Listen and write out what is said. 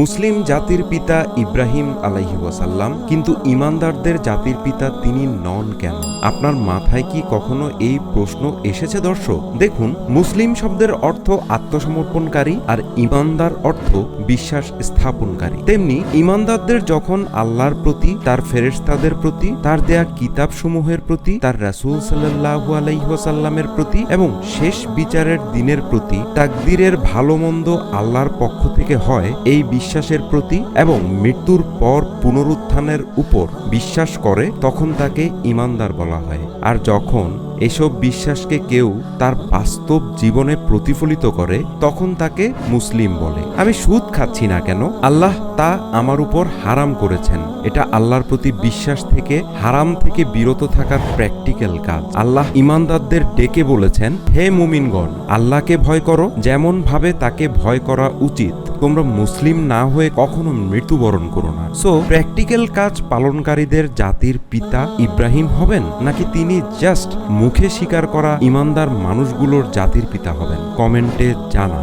মুসলিম জাতির পিতা ইব্রাহিম আলাইহি ওয়াসাল্লাম, কিন্তু ইমানদারদের জাতির পিতা তিনি নন কেন? আপনার মাথায় কি কখনো এই প্রশ্ন এসেছে, দর্শক? দেখুন, মুসলিম শব্দের অর্থ আত্মসমর্পণকারী আর ইমানদার অর্থ বিশ্বাস স্থাপনকারী। তেমনি ইমানদারদের যখন আল্লাহর প্রতি, তার ফেরেস্তাদের প্রতি, তার দেয়া কিতাব সমূহের প্রতি, তার রাসূল আলাইহি ওয়াসাল্লামের প্রতি এবং শেষ বিচারের দিনের প্রতি তাকদীরের ভালো মন্দ আল্লাহর পক্ষ থেকে হয়, এই বিশ্বাসের প্রতি এবং মৃত্যুর পর পুনরুত্থানের উপর বিশ্বাস করে, তখন তাকে ইমানদার বলা হয়। আর যখন এসব বিশ্বাসকে কেউ তার বাস্তব জীবনে প্রতিফলিত করে, তখন তাকে মুসলিম বলে। আমি সুদ খাচ্ছি না কেন? আল্লাহ তা আমার উপর হারাম করেছেন। এটা আল্লাহর প্রতি বিশ্বাস থেকে, হারাম থেকে বিরত থাকার প্র্যাকটিক্যাল কাজ। আল্লাহ ইমানদারদের ডেকে বলেছেন, হে মুমিনগণ, আল্লাহকে ভয় করো। যেমন ভাবে তাকে ভয় করা উচিত তোমরা মুসলিম না হয়ে কখনো মৃত্যুবরণ করো না। সো প্র্যাকটিক্যাল কাজ পালনকারীদের জাতির পিতা ইব্রাহিম হবেন, নাকি তিনি জাস্ট মুখে স্বীকার করা ইমানদার মানুষগুলোর জাতির পিতা হবেন? কমেন্টে জানা